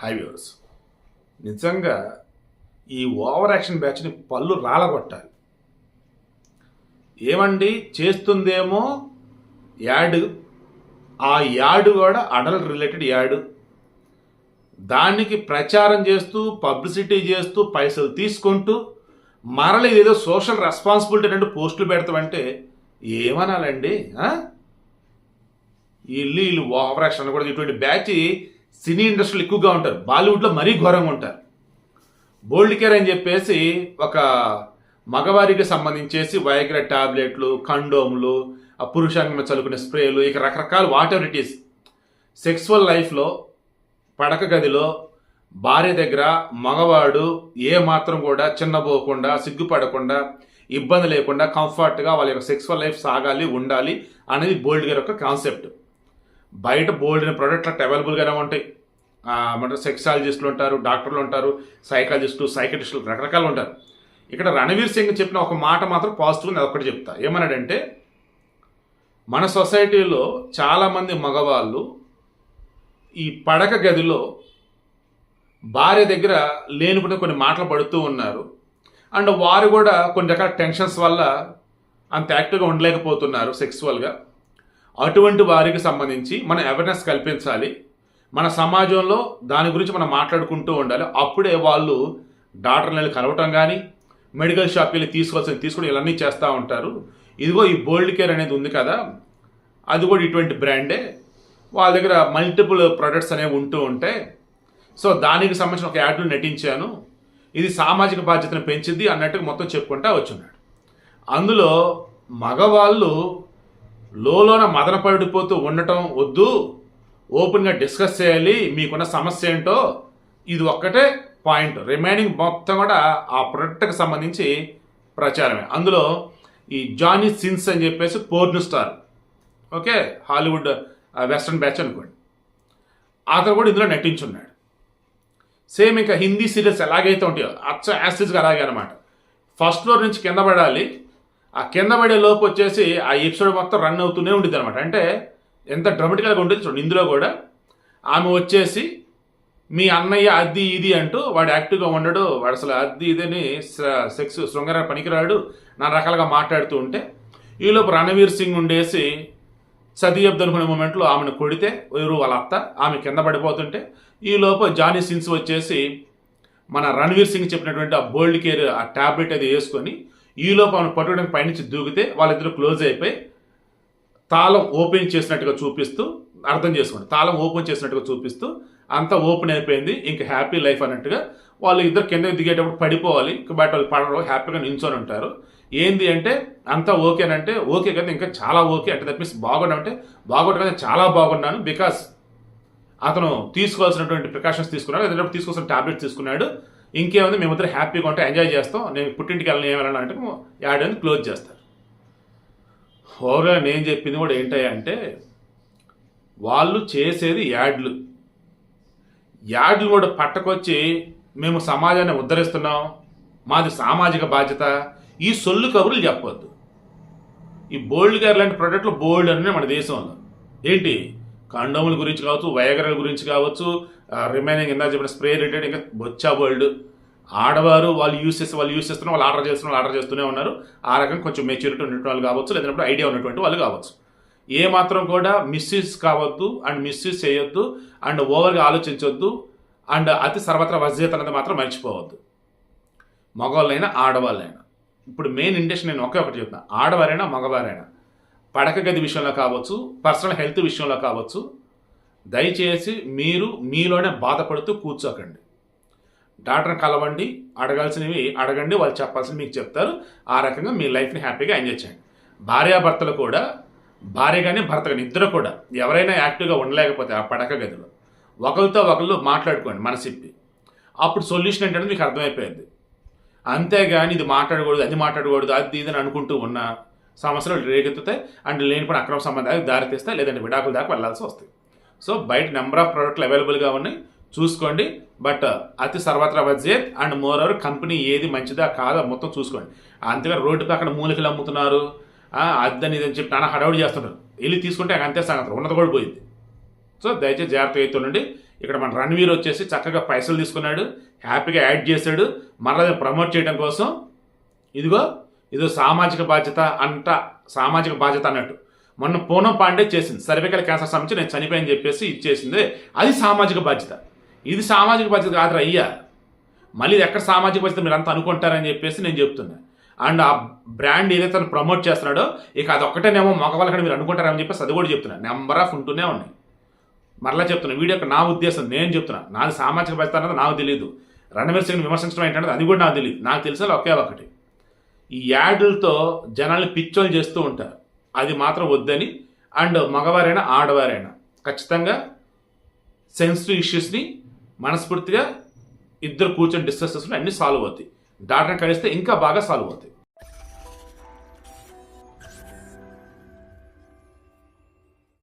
High viewers నిజంగా ఈ over action బ్యాచ్ని పళ్ళు రాలగొట్టాలి. ఏమండి? చేస్తుందేమో యాడ్. ఆ యాడ్ కూడా అడల్ట్ రిలేటెడ్ యాడ్. దానికి ప్రచారం చేస్తూ పబ్లిసిటీ చేస్తూ పైసలు తీసుకుంటూ మరల ఏదో సోషల్ రెస్పాన్సిబిలిటీ అంటే పోస్టులు పెడతామంటే ఏమనాలండి ఆ? వీళ్ళు వీళ్ళు ఓవర్ యాక్షన్ అనకూడదు ఇటువంటి బ్యాచ్ సినీ ఇండస్ట్రీలో ఎక్కువగా ఉంటారు. బాలీవుడ్లో మరీ ఘోరంగా ఉంటారు. బోల్డ్ కేర్ అని చెప్పేసి ఒక మగవారికి సంబంధించేసి వైగ్ర టాబ్లెట్లు కండోములు ఆ పురుషాంగం మీద చల్లుకునే స్ప్రేలు ఇక రకరకాల వాట్ ఇట్ ఈస్. సెక్సువల్ లైఫ్లో పడక గదిలో భార్య దగ్గర మగవాడు ఏ మాత్రం కూడా చిన్నపోకుండా సిగ్గుపడకుండా ఇబ్బంది లేకుండా కంఫర్ట్గా వాళ్ళ యొక్క సెక్సువల్ లైఫ్ సాగాలి ఉండాలి అనేది బోల్డ్ గారి యొక్క కాన్సెప్ట్. బయట బోల్డ్ అనే ప్రోడక్ట్లు అట్లా అవైలబుల్గానే ఉంటాయి. మన సెక్సాలజిస్టులు ఉంటారు డాక్టర్లు ఉంటారు సైకాలజిస్టులు సైకటిస్టులు రకరకాలు ఉంటారు. ఇక్కడ రణవీర్ సింగ్ చెప్పిన ఒక మాట మాత్రం పాజిటివ్ నేను ఒకటి చెప్తా. ఏమన్నాడంటే మన సొసైటీలో చాలామంది మగవాళ్ళు ఈ పడక గదిలో భార్య దగ్గర లేనిపోతే కొన్ని మాటలు పడుతూ ఉన్నారు. అండ్ వారు కూడా కొన్ని రకాల టెన్షన్స్ వల్ల అంత యాక్టివ్గా ఉండలేకపోతున్నారు సెక్సువల్గా అటువంటి వారికి సంబంధించి మనం అవేర్నెస్ కల్పించాలి. మన సమాజంలో దాని గురించి మనం మాట్లాడుకుంటూ ఉండాలి. అప్పుడే వాళ్ళు డాక్టర్లని కలవటం కానీ మెడికల్ షాప్కి వెళ్ళి తీసుకోవాల్సిన తీసుకుని ఇవన్నీ చేస్తూ ఉంటారు. ఇదిగో ఈ బోల్డ్ కేర్ అనేది ఉంది కదా అది కూడా ఇటువంటి బ్రాండే. వాళ్ళ దగ్గర మల్టిపుల్ ప్రొడక్ట్స్ అనేవి ఉంటూ ఉంటాయి సో దానికి సంబంధించిన ఒక యాడ్లు నటించాను. ఇది సామాజిక బాధ్యతను పెంచింది అన్నట్టుగా మొత్తం చెప్పుకుంటా వచ్చున్నాడు. అందులో మగవాళ్ళు లోలోన మదన పడిపోతూ ఉండటం వద్దు. ఓపెన్గా డిస్కస్ చేయాలి. మీకున్న సమస్య ఏంటో ఇది ఒక్కటే పాయింట్. రిమైనింగ్ మొత్తం కూడా ఆ ప్రొడక్ట్కి సంబంధించి ప్రచారమే. అందులో ఈ జానీ సిన్స్ అని చెప్పేసి porn star. Okay? Hollywood western batch అనుకోండి. అతను కూడా ఇందులో నటించున్నాడు. సేమ్ ఇంకా హిందీ సీరియల్స్ ఎలాగైతే ఉంటాయో అచ్చ యాసిడ్స్గా అలాగే అనమాట ఫస్ట్ ఫ్లోర్ నుంచి కింద పడాలి. ఆ కింద పడే లోపు వచ్చేసి ఆ ఎపిసోడ్ మొత్తం రన్ అవుతూనే ఉంటుంది అనమాట అంటే ఎంత డ్రమటికల్గా ఉంటుంది చూడండి ఇందులో కూడా. ఆమె వచ్చేసి మీ అన్నయ్య అది ఇది అంటూ వాడు యాక్టివ్గా ఉండడు. వాడు అసలు అది ఇదని సెక్స్ శృంగార పనికిరాడు. నా రకాలుగా మాట్లాడుతూ ఉంటే ఈలోపు రణవీర్ సింగ్ ఉండేసి చదివద్దు అనుకునే మూమెంట్లో ఆమెను కొడితే ఎవరు వాళ్ళ అత్త ఆమె కింద పడిపోతుంటే ఈలోపు జానీ సిన్స్ వచ్చేసి మన రణవీర్ సింగ్ చెప్పినటువంటి ఆ బోల్డ్ కేర్ ఆ టాబ్లెట్ అది వేసుకొని ఈలోపు ఆమెను పట్టుకోవడానికి పైనుంచి దూకితే వాళ్ళిద్దరూ క్లోజ్ అయిపోయి తాళం ఓపెన్ చేసినట్టుగా చూపిస్తూ అర్థం చేసుకోండి తాళం ఓపెన్ చేసినట్టుగా చూపిస్తూ అంతా ఓపెన్ అయిపోయింది ఇంకా హ్యాపీ లైఫ్ అన్నట్టుగా వాళ్ళు ఇద్దరు కింద దిగేటప్పుడు పడిపోవాలి ఇంకా బయట వాళ్ళు పడరు హ్యాపీగా నించొని ఉంటారు. ఏంది అంటే అంతా ఓకేనంటే ఓకే కదా ఇంకా చాలా ఓకే అంటే దట్ మీన్స్ బాగున్నామంటే బాగుంటుంది కదా చాలా బాగున్నాను బికాస్ అతను తీసుకోవాల్సినటువంటి ప్రికాషన్స్ తీసుకున్నాడు లేదంటే తీసుకోవాల్సిన టాబ్లెట్స్ తీసుకున్నాడు ఇంకేముంది? మేమిద్దరు హ్యాపీగా ఉంటే ఎంజాయ్ చేస్తాం. నేను పుట్టింటికి వెళ్ళని ఏమైనా అంటే యాడ్ అని క్లోజ్ చేస్తారు. ఓవరాల్ నేను చెప్పింది కూడా ఏంటంటే వాళ్ళు చేసేది యాడ్లు. యాడ్లు కూడా పట్టకొచ్చి మేము సమాజాన్ని ఉద్ధరిస్తున్నాం. మాది సామాజిక బాధ్యత. ఈ సొల్లు కబుర్లు చెప్పొద్దు. ఈ బోల్డ్ గారు లాంటి ప్రోడక్ట్లు బోల్డ్ అనే మన దేశంలో. ఏంటి? కండోముల గురించి కావచ్చు వయగరల గురించి కావచ్చు రిమైనింగ్ ఇందా చెప్పిన స్ప్రే రిలేటెడ్ ఇంకా బొచ్చా వరల్డ్ ఆడవారు వాళ్ళు యూస్ చేస్తే వాళ్ళు యూస్ చేస్తున్నారు వాళ్ళు ఆర్డర్ చేస్తున్న వాళ్ళు ఆర్డర్ చేస్తూనే ఉన్నారు. ఆ రకంగా కొంచెం మెచ్యూరిటీ ఉన్నటువంటి వాళ్ళు కావచ్చు లేదంటే ఐడియా ఉన్నటువంటి వాళ్ళు కావచ్చు. ఏ మాత్రం కూడా మిస్యూజ్ కావద్దు అండ్ మిస్యూజ్ చేయొద్దు అండ్ ఓవర్గా ఆలోచించొద్దు అండ్ అతి సర్వత్రా వజ్జేత అనేది మాత్రం మర్చిపోవద్దు. మగవాళ్ళైనా ఆడవాళ్ళైనా. ఇప్పుడు మెయిన్ ఇండస్ట్రీ నేను ఒకే ఒకటి చెప్తాను ఆడవారైనా మగవారైనా. పడక గది విషయంలో కావచ్చు పర్సనల్ హెల్త్ విషయంలో కావచ్చు దయచేసి మీరు మీలోనే బాధపడుతూ కూర్చోకండి. డాక్టర్ని కలవండి అడగాల్సినవి అడగండి వాళ్ళు చెప్పాల్సినవి మీకు చెప్తారు. ఆ రకంగా మీ లైఫ్ని హ్యాపీగా ఎంజాయ్ చేయండి. భార్యాభర్తలు కూడా భార్య కానీ భర్త కానీ ఇద్దరు కూడా ఎవరైనా యాక్టివ్గా ఉండలేకపోతే ఆ పడక గదిలో. ఒకరితో ఒకళ్ళు మాట్లాడుకోండి మనసిప్పి. అప్పుడు సొల్యూషన్ ఏంటంటే మీకు అర్థమైపోయింది. అంతేగాని ఇది మాట్లాడకూడదు అది మాట్లాడకూడదు అది ఇది అని అనుకుంటూ ఉన్నా సమస్యలు రేగెత్తుతాయి అండ్ లేనిపోయిన అక్రమ సంబంధాలకు దారితీస్తాయి లేదంటే విడాకుల దాకా వెళ్ళాల్సి వస్తాయి. సో బయట నెంబర్ ఆఫ్ ప్రోడక్ట్లు అవైలబుల్గా ఉన్నాయి. చూసుకోండి. బట్ uh, అతి సర్వత్రా budget and moreover company ఏది మంచిదా కాదా మొత్తం చూసుకోండి. అంతేగాని రోడ్డు పక్కన మూలికలు అమ్ముతున్నారు. ఆ, అద్దని ఇదని చెప్పి నాన్న హడావుడి చేస్తున్నారు. వెళ్ళి తీసుకుంటే అంతే సంగతి. ఉన్నది కూడా పోయింది. సో దయచేసి జాగ్రత్త అవుతుండండి ఇక్కడ మన రణ్వీర్ వచ్చేసి చక్కగా పైసలు తీసుకున్నాడు. హ్యాపీగా యాడ్ చేశాడు. మరలా ప్రమోట్ చేయడం కోసం. ఇదిగో ఇదో సామాజిక బాధ్యత అంట సామాజిక బాధ్యత అన్నట్టు. మొన్న పూనం పాండే చేసింది. సర్వికల్ క్యాన్సర్ సంబంధించి నేను చనిపోయని చెప్పేసి ఇచ్చేసింది అది సామాజిక బాధ్యత. ఇది సామాజిక బాధ్యత కాదురా అయ్యా. మళ్ళీ ఇది ఎక్కడ సామాజిక బాధ్యత మీరు అంతా అనుకుంటారని చెప్పేసి నేను చెప్తున్నా. అండ్ ఆ బ్రాండ్ ఏదైతే తను ప్రమోట్ చేస్తున్నాడో ఇక అది ఒక్కటేనేమో మగవాళ్ళకని మీరు అనుకుంటారని చెప్పేసి అది కూడా చెప్తున్నా. నెంబర్ ఆఫ్ ఉంటూనే ఉన్నాయి. మరలా చెప్తున్నా వీడియో నా ఉద్దేశం నేను చెప్తున్నా. నాది సామాజిక బాధ్యత అన్నది నాకు తెలియదు రణవీర్ సింగ్ని విమర్శించడం ఏంటంటే అది కూడా నాకు తెలియదు నాకు తెలిసేది ఒకే ఒకటి. ఈ యాడ్లతో జనాల్ని పిచ్చోలు చేస్తూ ఉంటారు. అది మాత్రం వద్దని. అండ్ మగవారైనా ఆడవారైనా. ఖచ్చితంగా సెన్సిటివ్ ఇష్యూస్ని మనస్ఫూర్తిగా ఇద్దరు కూర్చొని డిస్కస్ చేసుకుని అన్నీ సాల్వ్ అవుతాయి. డాక్టర్ని కలిస్తే ఇంకా బాగా సాల్వ్ అవుతాయి.